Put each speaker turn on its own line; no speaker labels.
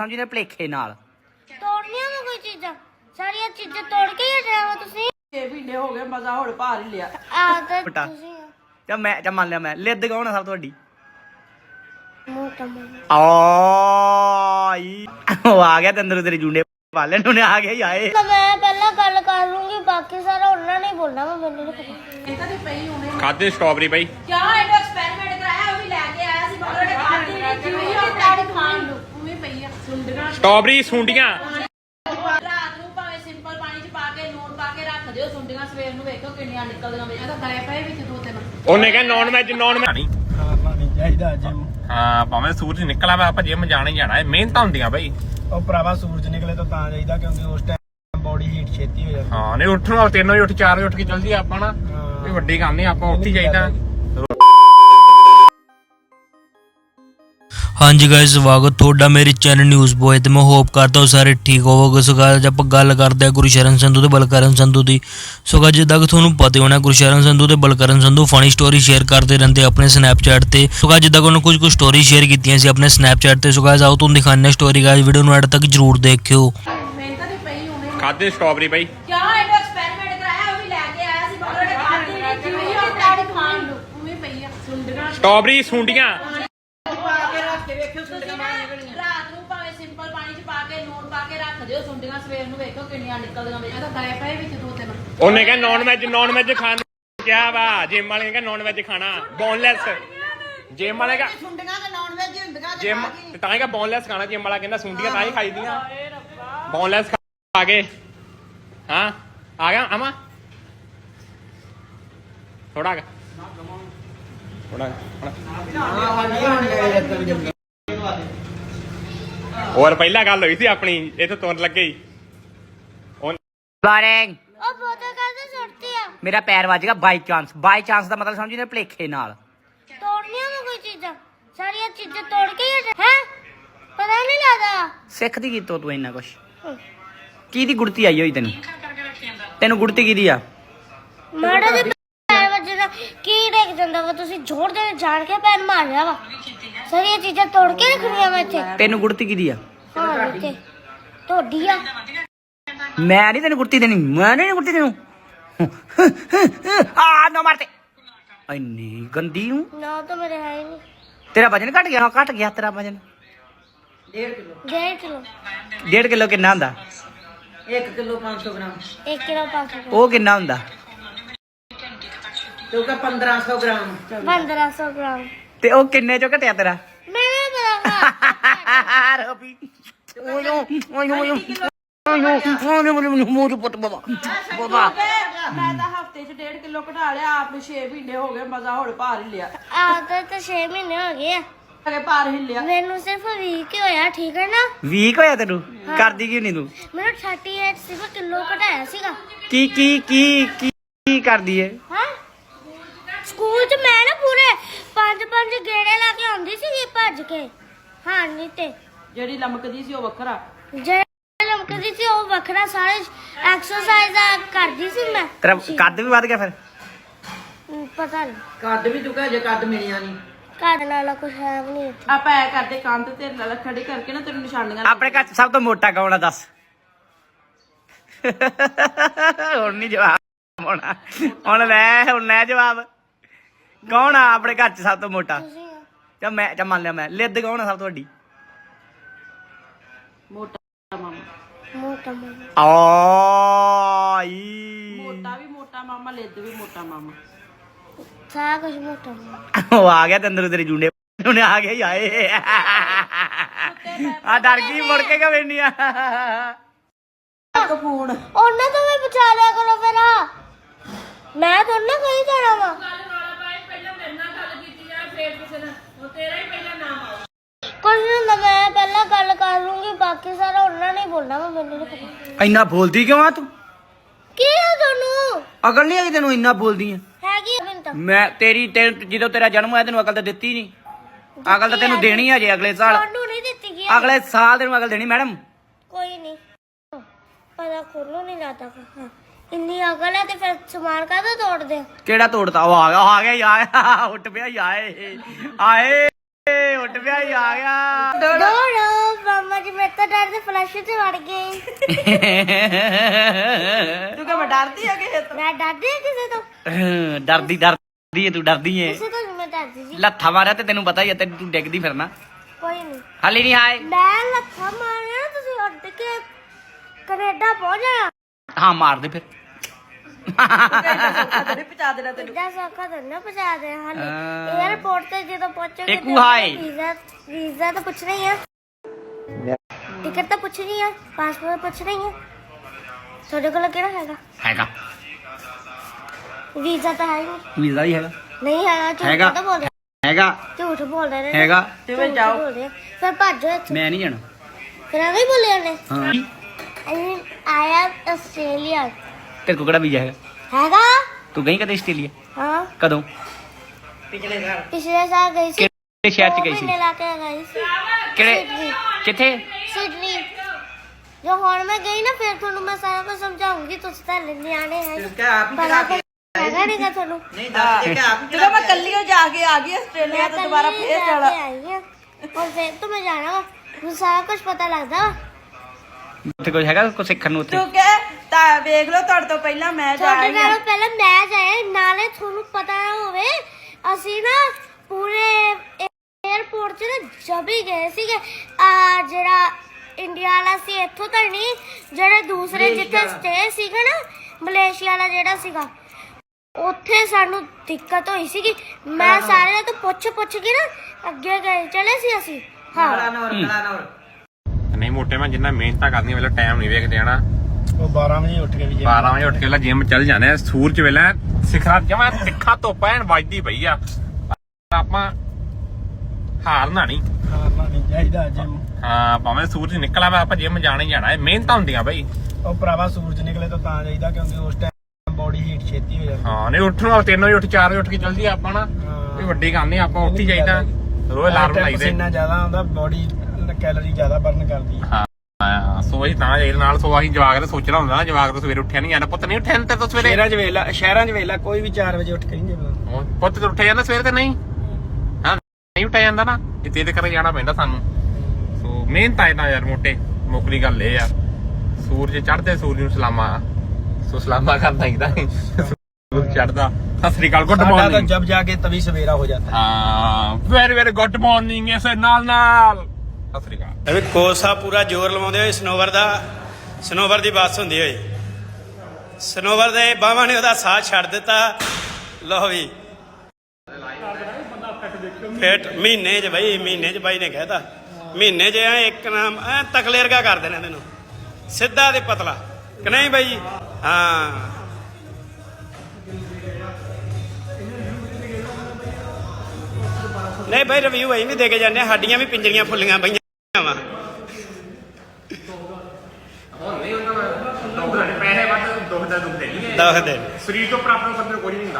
ਸਮਝੀ ਨੇ ਭਲੇਖੇ ਨਾਲ।
ਤੋੜਨੀਆਂ ਵਾ ਕੋਈ ਚੀਜ਼ਾਂ? ਸਾਰੀਆਂ ਚੀਜ਼ਾਂ ਤੋੜ ਕੇ ਹੀ ਹਟਿਆ ਵਾ ਤੁਸੀਂ?
6 ਮਹੀਨੇ ਹੋ ਗਏ ਮਜ਼ਾ ਹੁਣ ਭਾਰ ਹੀ ਲਿਆ।
ਆਦਤ
ਬਟਾ।
ਤੁਸੀਂ ਆ।
ਜਾਂ ਮੈਂ ਜਾਂ ਮੰਨ ਲਿਆ ਮੈਂ। ਲਿੱਦ ਕੌਣ ਆ ਸਭ ਤੋਂ ਵੱਡੀ
ਮੋਟਾ ਮੋਟਾ।
ਆਈ। ਉਹ ਆ ਗਿਆ ਤੇ ਅੰਦਰ ਤੇਰੇ ਜੁੰਡੇ ਵਾਲੇ ਨੂੰ ਨੇ ਆ ਗਿਆ ਹੀ ਆਏ।
ਤਾਂ ਮੈਂ ਪਹਿਲਾਂ ਗੱਲ ਕਰ ਲੂੰਗੀ ਬਾਕੀ ਸਾਰਾ ਉਹਨਾਂ ਨੇ ਹੀ ਬੋਲਣਾ ਵਾ ਮੈਨੂੰ ਨਹੀਂ ਪਤਾ।
ਇਹਨਾਂ ਦੀ ਪਈ ਹੁਣੇ।
ਖਾਦੇ ਸਟ੍ਰਾਬੇਰੀ ਬਾਈ?
ਕਿਆ ਇਹਦਾ ਐਕਸਪੈਰੀਮੈਂਟ ਕਰਾਇਆ ਉਹ ਵੀ ਲੈ ਕੇ ਆਇਆ ਸੀ ਮਗਰ ਉਹਨੇ ਨਹੀਂ ਜਿਵੇਂ ਉਹ ਤਾੜੀ ਖਾਣ ਨੂੰ।
ਸਟ੍ਰਾਬੇਰੀ ਸੁੰਡੀਆਂ।
ਰਾਤ ਨੂੰ ਭਾਵੇਂ ਸਿੰਪਲ ਪਾਣੀ ਚ ਪਾ ਕੇ ਲੂਣ ਪਾ ਕੇ ਰੱਖ ਦਿਓ ਸੁੰਡੀਆਂ ਸਵੇਰ ਨੂੰ ਵੇਖੋ ਕਿੰਨੀਆਂ ਨਿਕਲਦੀਆਂ ਵਿੱਚ ਤਾਂ ਗਏ ਪਏ ਵਿੱਚ ਦੋ ਤਿੰਨ।
ਉਹਨੇ ਕਿਹਾ ਨੌਨ ਵੈਜ ਨੌਨ ਵੈਜ
ਖਾਣਾ ਨਹੀਂ। ਚਾਹੀਦਾ ਜਿਮ
ਹਾਂ ਭਾਵੇਂ ਸੂਰਜ ਨਿਕਲਾ ਵਾ ਆਪਾਂ ਜਿਮ ਜਾਣਾ ਹੀ ਜਾਣਾ ਹੈ ਮਿਹਨਤਾਂ ਹੁੰਦੀਆਂ ਬਾਈ।
ਉਹ ਭਰਾਵਾ ਸੂਰਜ ਨਿਕਲੇ ਤਾਂ ਤਾਂ ਚਾਹੀਦਾ ਕਿਉਂਕਿ ਉਸ ਟਾਈਮ ਬੋਡੀ ਹੀਟ ਛੇਤੀ ਹੋ ਜਾਂਦੀ।
ਹਾਂ ਨਹੀਂ ਉੱਠਣ ਵਾਲਾ 3 ਵਜੇ ਉੱਠ 4 ਵਜੇ ਉੱਠ ਕੇ ਚੱਲ ਜੀ ਆਪਾਂ ਨਾ। ਇਹ ਵੱਡੀ ਗੱਲ ਨਹੀਂ ਆਪਾਂ ਉੱਠ ਹੀ ਜਾਈਦਾ।
ਹਾਂਜੀ ਗਾਇਸ ਸਵਾਗਤ ਤੁਹਾਡਾ ਮੇਰੇ ਚੈਨਲ ਨਿਊਜ਼ ਬੋਏ ਤੇ ਮੈਂ ਹੋਪ ਕਰਦਾ ਹਾਂ ਸਾਰੇ ਠੀਕ ਹੋਵੋਗੇ। ਸੋ ਅੱਜ ਆਪਾਂ ਗੱਲ ਕਰਦੇ ਹਾਂ ਗੁਰਸ਼ਰਨ ਸੰਧੂ ਤੇ ਬਲਕਰਨ ਸੰਧੂ ਦੀ। ਸੋ guys, ਜਿੱਦਾਂ ਕਿ ਤੁਹਾਨੂੰ ਪਤਾ ਹੀ ਹੋਣਾ ਗੁਰਸ਼ਰਨ ਸੰਧੂ ਤੇ Balkaran Sandhu funny story share ਕਰਦੇ ਰਹਿੰਦੇ ਆਪਣੇ ਸਨੈਪਚੈਟ ਤੇ। ਸੋ guys, ਜਿੱਦਾਂ ਕਿ ਉਹਨਾਂ ਕੁਝ ਕੁ ਸਟੋਰੀ ਸ਼ੇਅਰ ਕੀਤੀਆਂ ਸੀ ਆਪਣੇ ਸਨੈਪਚੈਟ ਤੇ। ਸੋ guys, ਆਓ ਤੁਹਾਨੂੰ ਦਿਖਾਉਂਦੇ ਹਾਂ ਸਟੋਰੀ ਗਾਇਸ ਵੀਡੀਓ ਨੂੰ ਐਡ ਤੱਕ ਜਰੂਰ ਦੇਖਿਓ।
ਖਾਦੇ ਸਟ੍ਰਾਬੇਰੀ ਬਾਈ।
ਕਿਆ ਇਹਦਾ ਐਕਸਪੈਰੀਮੈਂਟ ਕਰਾਇਆ? ਉਹ ਵੀ ਲੈ ਕੇ ਆਇਆ ਸੀ ਖਾਧੀ ਨਹੀਂ ਜਿਵੇਂ ਉਹ ਤਾੜੀ ਖਾਣ ਨੂੰ। ਉਵੇਂ ਪਈ ਆ।
ਸਟ੍ਰਾਬੇਰੀ ਸੁੰਡੀਆਂ
ਪਾ ਕੇ ਰੱਖ ਕੇ ਵੇਖਿਓ ਸੁੰਡੀਆਂ ਰਾਤ ਨੂੰ ਭਾਵੇਂ ਸਿੰਪਲ ਪਾਣੀ ਚ ਪਾ ਕੇ ਲੂਣ ਪਾ ਕੇ ਰੱਖ ਦਿਓ ਸੁੰਡੀਆਂ ਸਵੇਰ ਨੂੰ ਵੇਖੋ ਕਿੰਨੀਆਂ ਨਿਕਲਦੀਆਂ ਵਿੱਚ ਤਾਂ ਗਏ ਪਏ ਵਿੱਚ ਦੋ ਤਿੰਨ।
ਉਹਨੇ ਕਿਹਾ ਨੌਨ ਵੈਜ ਨੌਨ ਵੈਜ ਖਾਣ ਨੂੰ। ਕਿਹਾ ਵਾ? ਜਿਮ ਵਾਲੇ ਨੇ ਕਿਹਾ ਨੌਨ ਵੈਜ ਖਾਣਾ। ਬੋਨਲੈਸ ਜਿਮ ਵਾਲੇ ਕਹਾ
ਸੁੰਡੀਆਂ ਤੇ ਨਾਨ ਵੈਜ ਹੁੰਦੀਆਂ
ਜਿਮ ਤੇ ਤਾਂ ਹੀ ਬੋਨਲੈਸ ਖਾਣਾ ਜਿਮ ਵਾਲਾ ਕਹਿੰਦਾ ਸੁੰਡੀਆਂ ਤਾਂ ਹੀ ਖਾਈਦੀਆਂ ਬੋਨਲੈਸ ਖਾ ਕੇ। ਹਾਂ? ਆ ਗਿਆ ਆਮਾ ਥੋੜਾ ਥੋੜਾ ਹੋਰ ਪਹਿਲਾਂ ਗੱਲ ਹੋਈ ਸੀ ਆਪਣੀ ਇੱਥੇ ਤੁਰਨ ਲੱਗੇ ਹੀ।
ਬਾਰਿੰਗ
ਉਹ ਬੋਤਲ ਕਾਹਦੇ ਸੁੱਟਦੀ ਆ।
ਮੇਰਾ ਪੈਰ ਵੱਜ ਗਿਆ ਬਾਈ ਚਾਂਸ ਬਾਈ ਚਾਂਸ ਦਾ ਮਤਲਬ ਸਮਝੀ ਨੇ ਭਲੇਖੇ ਨਾਲ।
ਤੋੜਨੀਆਂ ਵਾ ਕੋਈ ਚੀਜ਼ਾਂ? ਸਾਰੀਆਂ ਚੀਜ਼ਾਂ ਤੋੜ ਕੇ ਹੀ ਪਤਾ ਨਹੀਂ ਲੱਗਦਾ।
ਸਿੱਖਦੀ ਕੀ ਤੂੰ ਇੰਨਾ ਕੁਛ? ਕਿਹਦੀ ਗੁੜਤੀ ਆਈ ਹੋਈ ਤੈਨੂੰ? ਤੈਨੂੰ ਗੁੜਤੀ ਕਿਹਦੀ ਆ?
ਮਾੜਾ ਦੇ ਪੈਰ ਵੱਜਣਾ ਕੀ ਡੇਕ ਜਾਂਦਾ ਵਾ? ਤੁਸੀਂ ਜ਼ੋਰ ਦੇ ਨਾਲ ਜਾਣ ਕੇ ਪੈਰ ਮਾਰਿਆ ਵਾ। ਸਾਰੀਆਂ ਚੀਜ਼ਾਂ ਤੋੜ ਕੇ ਰੱਖਣੀਆਂ ਮੈਂ ਇੱਥੇ।
ਤੈਨੂੰ ਗੁੜਤੀ ਕਿਹਦੀ ਆ?
ਹਾਂ ਇੱਥੇ। ਤੁਹਾਡੀ ਆ।
ਮੈਂ ਨਹੀਂ ਤੈਨੂੰ ਗੁੜਤੀ ਦੇਣੀ ਮੈਂ ਨਹੀਂ ਗੁੜਤੀ ਤੈਨੂੰ ਆ ਨਾ ਮਾਰਤੇ ਇੰਨੀ ਗੰਦੀ ਹੂੰ
ਨਾ ਤਾਂ ਮੇਰੇ ਹੈ ਹੀ ਨਹੀਂ।
ਤੇਰਾ ਵਜਨ ਘਟ ਗਿਆ ਘਟ ਗਿਆ ਤੇਰਾ ਵਜਨ।
ਡੇਢ ਕਿਲੋ।
ਡੇਢ ਕਿਲੋ। ਕਿੰਨਾ ਹੁੰਦਾ?
1 ਕਿਲੋ 500 ਗ੍ਰਾਮ।
1 ਕਿਲੋ 500
ਉਹ ਕਿੰਨਾ ਹੁੰਦਾ?
ਕਿਉਂਕਿ 1500 ਗ੍ਰਾਮ।
1500 ਗ੍ਰਾਮ।
ਤੇ ਉਹ ਕਿੰਨੇ ਚੋਂ ਘਟਿਆ ਤੇਰਾ?
ਮੈਨੂੰ ਪਤਾ
ਰੋਪੀ ਓਏ ਓਏ ਓਏ। ਓਏ ਓਏ ਮੋਰ ਪੁੱਤ ਬਾਬਾ। ਬਾਬਾ।
ਮੈਂ ਤਾਂ ਹਫ਼ਤੇ 'ਚ 1.5 ਕਿਲੋ ਘਟਾ ਲਿਆ ਆਪ ਨੂੰ 6 ਮਹੀਨੇ ਹੋ ਗਏ ਮਜ਼ਾ ਹੁਣ ਭਾਰ ਹੀ ਲਿਆ।
ਆਦਤ ਤਾਂ 6 ਮਹੀਨੇ ਹੋ ਗਏ ਆ।
ਅਗੇ ਭਾਰ ਹੀ ਲਿਆ।
ਮੈਨੂੰ ਸਿਰਫ ਵੀਕ ਹੀ ਹੋਇਆ ਠੀਕ ਹੈ ਨਾ?
ਵੀਕ ਹੋਇਆ ਤੈਨੂੰ? ਕਰਦੀ ਕਿਉਂ ਨਹੀਂ ਤੂੰ?
ਮੈਨੂੰ 38 ਸਿਰਫ ਕਿਲੋ ਘਟਾਇਆ ਸੀਗਾ।
ਕੀ ਕੀ ਕੀ ਕੀ ਕੀ ਕਰਦੀ ਏ?
ਹਾਂ? ਸਕੂਲ 'ਚ ਮੈਂ ਨਾ ਪੂਰੇ ਪੰਜ ਪੰਜ ਗੇੜੇ ਲਾ ਕੇ ਆਉਂਦੀ ਸੀਗੀ ਭੱਜ ਕੇ। ਹਾਂ ਨਹੀਂ ਤੇ
ਜਿਹੜੀ ਲਮਕਦੀ ਸੀ ਉਹ ਵੱਖਰਾ।
ਲਮਕਦੀ ਸੀ ਉਹ ਵੱਖਰਾ ਸਾਰੇ ਐਕਸਰਸਾਈਜ਼ ਕਰਦੀ ਸੀ ਮੈਂ।
ਤੇਰਾ ਕੱਦ ਵੀ ਵੱਧ ਗਿਆ ਫਿਰ?
ਪਤਾ ਨਹੀਂ
ਕੱਦ ਵੀ ਚੁੱਕਾ ਜੇ ਕੱਦ ਮਿਲਿਆ ਨਹੀਂ
ਘਰ ਨਾਲ ਕੁਝ ਹੈ ਵੀ ਨਹੀਂ।
ਆਪਾਂ ਐ ਕਰਦੇ ਕੰਨ ਤੇ ਤੇਰੇ ਨਾਲ ਖੜੀ ਕਰਕੇ ਨਾ ਤੈਨੂੰ ਨਿਸ਼ਾਨੀਆਂ
ਆਪਣੇ ਘਰ 'ਚ ਸਭ ਤੋਂ ਮੋਟਾ ਕੌਣ ਆ ਦੱਸ? ਹੁਣ ਨਹੀਂ ਜਵਾਬ ਹੋਣਾ ਹੁਣ ਲੈ ਹੁਣ ਲੈ ਜਵਾਬ। ਕੌਣ ਆ ਆਪਣੇ ਘਰ 'ਚ ਸਭ ਤੋਂ ਮੋਟਾ?
ਤੁਸੀਂ ਆ।
ਜਾਂ ਮੈਂ ਜਾਂ ਮੰਨ ਲਿਆ ਮੈਂ। ਲਿੱਦ ਕੌਣ ਆ ਸਭ ਤੋਂ ਵੱਡੀ?
ਮੋਟਾ
ਮੋਟਾ ਮੋਟਾ
ਆਈ
ਮੋਟਾ ਵੀ ਮੋਟਾ ਮਾਮਾ ਲਿੱਦ ਵੀ ਮੋਟਾ ਮਾਮਾ।
ਸਾਰਾ ਕੁਝ ਮੋਟਾ
ਉਹ ਆ ਗਿਆ ਤੇ ਅੰਦਰ ਤੇਰੇ ਜੁੰਡੇ ਉਹਨੇ ਆ ਗਿਆ ਹੀ ਆਏ। ਆ ਡਰ ਗਈ ਮੁੜ ਕੇ ਕਿਵੇਂ ਨਹੀਂ ਆ?
ਇੱਕ ਫੋਨ।
ਉਹਨਾਂ ਤੋਂ ਵੀ ਬਚਾ ਲਿਆ ਕਰੋ ਫਿਰ ਆ ਮੈਂ ਤਾਂ ਉਹਨਾਂ ਕਹੀ ਜਾਣਾ ਵਾ ਕੁਝ ਨਹੀਂ ਮੈਂ ਪਹਿਲਾਂ ਗੱਲ ਕਰ ਲੂੰਗੀ ਬਾਕੀ ਸਾਰਾ ਉਹਨਾਂ ਨੇ ਹੀ ਬੋਲਣਾ ਵਾ ਮੈਨੂੰ ਨਹੀਂ ਪਤਾ।
ਇੰਨਾ ਬੋਲਦੀ ਕਿਉਂ ਆ ਤੂੰ?
ਕੀ ਹੈ ਤੁਹਾਨੂੰ?
ਅਕਲ ਨਹੀਂ ਆਈ ਤੈਨੂੰ ਇੰਨਾ ਬੋਲਦੀ ਆ?
ਹੈਗੀ ਆ ਮੈਨੂੰ ਤਾਂ।
ਮੈਂ ਤੇਰੀ ਤੇ ਜਦੋਂ ਤੇਰਾ ਜਨਮ ਹੋਇਆ ਤੈਨੂੰ ਅਕਲ ਤਾਂ ਦਿੱਤੀ ਨਹੀਂ ਅਕਲ ਤਾਂ ਤੈਨੂੰ ਦੇਣੀ ਆ ਜੇ ਅਗਲੇ ਸਾਲ।
ਤੁਹਾਨੂੰ ਨਹੀਂ ਦਿੱਤੀ ਗਈ
ਅਗਲੇ ਸਾਲ ਤੈਨੂੰ ਅਕਲ ਦੇਣੀ ਮੈਡਮ।
ਕੋਈ ਨਹੀਂ ਪਤਾ ਖੋਲੂ ਨਹੀਂ ਲਾਤਾ ਹਾਂ। ਇੰਨੀ ਅਕਲ ਹੈ ਤੇ ਫਿਰ ਸਮਾਨ ਕਾਹਦਾ ਤੋੜਦੇ ਆ?
ਕਿਹੜਾ ਤੋੜਤਾ? ਉਹ ਆ ਗਿਆ ਆ ਗਿਆ ਯਾਰ। ਉੱਠ ਪਿਆ ਹੀ ਆਏ। ਆਏ ਉੱਠ ਪਿਆ ਹੀ ਆ ਗਿਆ।
ਦੌੜੋ। ਮਾਮਾ ਜੀ ਮੇਰੇ ਤਾਂ ਡਰ ਦੇ ਫਲੈਸ਼ 'ਚ ਵੜ ਗਏ।
ਤੂੰ ਕਿ ਮੈਂ ਡਰਦੀ ਆ ਕਿਸੇ ਤੋਂ?
ਮੈਂ ਡਰਦੀ ਹਾਂ ਕਿਸੇ ਤੋਂ?
ਡਰਦੀ ਡਰਦੀ ਏ ਤੂੰ ਡਰਦੀ ਏ।
ਕਿਸੇ ਤੋਂ ਨੀ ਮੈਂ ਡਰਦੀ ਜੀ।
ਲੱਥਾ ਮਾਰਿਆ ਤੇ ਤੈਨੂੰ ਪਤਾ ਹੀ ਆ ਤੈਨੂੰ ਤੂੰ ਡਿੱਗਦੀ ਫਿਰਨਾ।
ਕੋਈ ਨਹੀਂ
ਹਾਲੇ ਨਹੀਂ ਆਏ
ਮੈਂ ਲੱਥਾ ਮਾਰਿਆ ਤੁਸੀਂ ਉੱਡ ਕੇ ਕੈਨੇਡਾ ਪਹੁੰਚ ਜਾਣਾ।
ਹਾਂ ਮਾਰ ਦੇ ਫਿਰ।
ਤੇਰੇ ਪਚਾ ਦੇਣਾ ਤੈਨੂੰ
ਇੱਦਾਂ ਸੌਖਾ ਤਾਂ ਨਾ ਪਹੁੰਚਾ ਦੇ ਹਾਲੇ
ਅਹ
에어ਪੋਰਟ ਤੇ ਜਦੋਂ ਪਹੁੰਚੋਗੇ
ਟੇਕੂ ਹਾਏ।
ਵੀਜ਼ਾ ਵੀਜ਼ਾ ਤਾਂ ਪੁੱਛਣਾ ਹੀ ਆ। ਟਿਕਟ ਤਾਂ ਪੁੱਛਣੀ ਆ ਪਾਸਪੋਰਟ ਪੁੱਛਣਾ ਹੀ ਆ। ਤੁਹਾਡੇ ਕੋਲ ਕਿਹੜਾ ਹੈਗਾ?
ਹੈਗਾ।
ਵੀਜ਼ਾ ਤਾਂ ਹੈ ਹੀ ਨਹੀਂ।
ਵੀਜ਼ਾ ਹੀ ਹੈਗਾ।
ਨਹੀਂ ਹੈਗਾ ਝੂਠ। ਤਾਂ ਬੋਲਦੇ
ਹੈਗਾ।
ਝੂਠ ਬੋਲਦੇ ਨੇ।
ਹੈਗਾ।
ਕਿਵੇਂ ਜਾਓ।
ਬੋਲਦੇ ਆ। ਫਿਰ ਭੱਜੋ ਇੱਥੋਂ।
ਮੈਂ ਨਹੀਂ ਜਾਣਾ।
ਫਿਰ ਐਵੇਂ ਹੀ ਬੋਲੇ ਨੇ
ਹਾਂ।
ਆਇਆ ਆਸਟ੍ਰੇਲੀਆ
ਤੇਰੇ ਕੋਲ ਕਿਹੜਾ ਵੀਜ਼ਾ ਹੈਗਾ ਤੂੰ ਗਈ ਕਦੇ ਆਸਟ੍ਰੇਲੀਆ
ਹਾਂ
ਕਦੋਂ
ਪਿਛਲੇ ਸਾਲ ਗਈ ਸੀ
ਕਿਹੜੇ ਸ਼ਹਿਰ ਚ ਗਈ ਸੀ ਕਿਹੜੇ ਕਿੱਥੇ
ਸਿਡਨੀ ਜੋ ਹੁਣ ਮੈਂ ਗਈ ਨਾ ਫਿਰ ਤੁਹਾਨੂੰ ਮੈਂ ਸਾਰਾ ਕੁਝ ਸਮਝਾਉਂਗੀ ਤੁਸੀਂ ਤਾਂ ਨਿਆਣੇ ਹੈ ਕਿ ਆਪ ਪਤਾ ਕੁਝ ਹੈਗਾ ਨਹੀਂ ਦੱਸ ਕਿ ਆਪ
ਜਦੋਂ ਮੈਂ ਕੱਲੀ ਓ ਜਾ ਕੇ ਆ ਗਈ ਆਸਟ੍ਰੇਲੀਆ ਤਾਂ ਦੁਬਾਰਾ ਫੇਰ ਜਾਣਾ
ਹੁਣ ਫਿਰ ਤੋਂ ਮੈਂ ਜਾਣਾ ਵਾ ਮੈਨੂੰ ਸਾਰਾ ਕੁਝ ਪਤਾ ਲੱਗਦਾ
ਉੱਥੇ ਸਿੱਖਣ ਨੂੰ
ਤਾਂ ਵੇਖ ਲਓ ਤੁਹਾਡੇ ਤੋਂ ਪਹਿਲਾਂ ਮੈਂ ਜਾ
ਤੁਹਾਡੇ
ਆਈ ਹਾਂ।
ਨਾਲੋਂ ਪਹਿਲਾਂ ਮੈਂ ਜਾਏ ਨਾਲੇ ਤੁਹਾਨੂੰ ਪਤਾ ਨਾ ਹੋਵੇ ਅਸੀਂ ਨਾ ਪੂਰੇ 에어ਪੋਰਟ 'ਚ ਨਾ ਜਬ ਹੀ ਗਏ ਸੀਗੇ। ਆ ਜਿਹੜਾ ਇੰਡੀਆ ਵਾਲਾ ਸੀ ਇੱਥੋਂ ਤਾਂ ਨਹੀਂ ਜਿਹੜੇ ਦੂਸਰੇ ਜਿੱਥੇ ਸਟੇ ਸੀਗਾ ਨਾ ਮਲੇਸ਼ੀਆ ਵਾਲਾ ਜਿਹੜਾ ਸੀਗਾ। ਉੱਥੇ ਸਾਨੂੰ ਦਿੱਕਤ ਹੋਈ ਸੀਗੀ। ਮੈਂ ਸਾਰਿਆਂ ਤੋਂ ਪੁੱਛ ਪੁੱਛ ਕੇ ਨਾ ਅੱਗੇ ਗਏ ਚਲੇ ਸੀ ਅਸੀਂ। ਹਾਂ।
ਨਹੀਂ ਮੋਟੇ ਮੈਂ ਜਿੰਨਾ ਮਿਹਨਤਾਂ ਕਰਨੀ ਵੇਲੇ ਟਾਈਮ ਨਹੀਂ ਵੇਖਦੇ ਹਨਾ?
ਉਹ 12 ਵਜੇ ਉੱਠ ਕੇ ਵੀ ਜੇ
12 ਵਜੇ ਉੱਠ ਕੇ ਵੇਲੇ ਜਿਮ ਚੱਲ ਜਾਂਦੇ ਆ। ਸੂਰਜ ਵੇਲੇ ਸਿਖਰਾ ਜਮਾ ਸਿੱਖਾ ਧੁੱਪ ਐਨ ਵੱਜਦੀ ਪਈ ਆ। ਆਪਾਂ ਹਾਰਨਾ ਨਹੀਂ।
ਹਾਰਨਾ ਨਹੀਂ ਚਾਹੀਦਾ ਜਿਮ
ਹਾਂ ਭਾਵੇਂ ਸੂਰਜ ਨਿਕਲਾ ਵਾ ਆਪਾਂ ਜਿਮ ਜਾਣਾ ਹੀ ਜਾਣਾ ਹੈ। ਮਿਹਨਤਾਂ ਹੁੰਦੀਆਂ ਬਈ।
ਉਹ ਭਰਾਵਾ ਸੂਰਜ ਨਿਕਲੇ ਤਾਂ ਤਾਂ ਜਾਈਦਾ ਕਿਉਂਕਿ ਉਸ ਟਾਈਮ ਬੋਡੀ ਹੀਟ ਛੇਤੀ ਹੋ ਜਾਂਦੀ।
ਹਾਂ ਨਹੀਂ ਉੱਠਣ ਵਾਲਾ 3 ਵਜੇ ਉੱਠ 4 ਵਜੇ ਉੱਠ ਕੇ ਚੱਲ ਜੀ ਆਪਾਂ ਨਾ। ਇਹ ਵੱਡੀ ਗੱਲ ਨਹੀਂ ਆਪਾਂ ਉੱਠ ਹੀ ਜਾਈਦਾ। ਰੋਜ਼ ਅਲਾਰਮ ਲਾਈਦੇ।
ਪਸੀਨਾ ਜ਼ਿਆਦਾ ਆਉਂਦਾ ਬੋਡੀ ਕੈਲਰੀ ਜ਼ਿਆਦਾ ਬਰਨ ਕਰਦੀ ਹਾਂ।
ਸੋ ਅਸੀਂ ਤਾਂ ਜਾਈਦਾ ਨਾਲ ਸੋ ਅਸੀਂ ਜਵਾਕ ਦਾ ਸੋਚਣਾ ਹੁੰਦਾ ਨਾ ਜਵਾਕ ਤੋਂ ਸਵੇਰੇ ਉੱਠਿਆ ਨਹੀਂ ਜਾਂਦਾ ਪੁੱਤ ਨਹੀਂ ਉੱਠਿਆ ਤੇ ਤੋਂ ਸਵੇਰੇ?
ਸ਼ਹਿਰਾਂ 'ਚ ਵੇਲਾ ਸ਼ਹਿਰਾਂ 'ਚ ਵੇਲਾ ਕੋਈ ਵੀ 4 ਵਜੇ ਉੱਠ ਕੇ ਨਹੀਂ ਜਾਂਦਾ
ਉਹ ਪੁੱਤ ਤੇ ਉੱਠਿਆ ਜਾਂਦਾ ਸਵੇਰੇ ਤੇ ਨਹੀਂ? ਹਾਂ ਨਹੀਂ ਉੱਠਿਆ ਜਾਂਦਾ ਨਾ ਤੇ ਕਰੇ ਜਾਣਾ ਪੈਂਦਾ ਸਾਨੂੰ। ਸੋ ਮਿਹਨਤ ਆਏ ਨਾ ਯਾਰ ਮੋਟੇ ਮੁੱਕਦੀ ਗੱਲ ਇਹ ਆ। ਸੂਰਜ ਚੜ੍ਹਦੇ ਸੂਰਜ ਨੂੰ ਸਲਾਮਾ। ਸੋ ਸਲਾਮਾ ਕਰਦਾ ਹੀ ਤਾਂ। ਸੂਰਜ ਚੜ੍ਹਦਾ। ਸਤਿ ਸ੍ਰੀ ਅਕਾਲ ਗੁੱਡ
ਸਾਡਾ ਤਾਂ
ਮਾਰਨਿੰਗ
ਜਬ ਜਾ ਕੇ ਤभी ਸਵੇਰਾ ਹੋ ਜਾਂਦਾ।
ਹਾਂ ਵੈਰੀ ਵੈਰੀ ਗੁੱਡ ਮਾਰਨਿੰਗ ਇਸੇ ਨਾਲ ਨਾਲ। ਸਤਿ ਸ੍ਰੀ ਅਕਾਲ।
ਐਵੇਂ ਕੋਸਾ ਪੂਰਾ ਜ਼ੋਰ ਲਵਾਉਂਦੇ ਹੋਏ ਸਨੋਵਰ ਦਾ ਸਨੋਵਰ ਦੀ ਬੱਸ ਹੁੰਦੀ ਹੋਈ। ਸਨੋਵਰ ਦੇ ਬਾਹਾਂ ਨੇ ਉਹਦਾ ਸਾਹ ਛੱਡ ਦਿੱਤਾ। ਲਓ ਵੀ। ਫੇਟ ਮਹੀਨੇ 'ਚ ਬਈ ਮਹੀਨੇ 'ਚ ਬਾਈ ਨੇ ਕਹਿਤਾ ਮਹੀਨੇ 'ਚ ਐ ਇੱਕ ਨਾਮ ਐ ਤਕਲੇ ਵਰਗਾ ਕਰ ਦੇਣਾ ਤੈਨੂੰ। ਸਿੱਧਾ ਤੇ ਪਤਲਾ। ਕਿ ਨਹੀਂ ਬਾਈ? ਹਾਂ। ਨਹੀਂ ਭਾਈ ਰਿਵਿਊ ਅਸੀਂ ਵੀ ਦੇ ਕੇ ਜਾਂਦੇ ਹਾਂ, ਸਾਡੀਆਂ ਵੀ ਪਿੰਜਰੀਆਂ ਫੁੱਲੀਆਂ ਪਈਆਂ ਵਾ
ਦੁੱਖ ਦੇ ਪੈਸੇ ਵੱਧ ਦੁੱਖ ਦਾ ਦੁੱਖ ਦੇ ਨਹੀਂ
ਦੱਸ ਦੇ
ਸਰੀਰ ਤੋਂ ਪ੍ਰਾਪਤ ਬੰਦੇ ਨੂੰ ਕੋਈ ਨਹੀਂ ਹੁੰਦਾ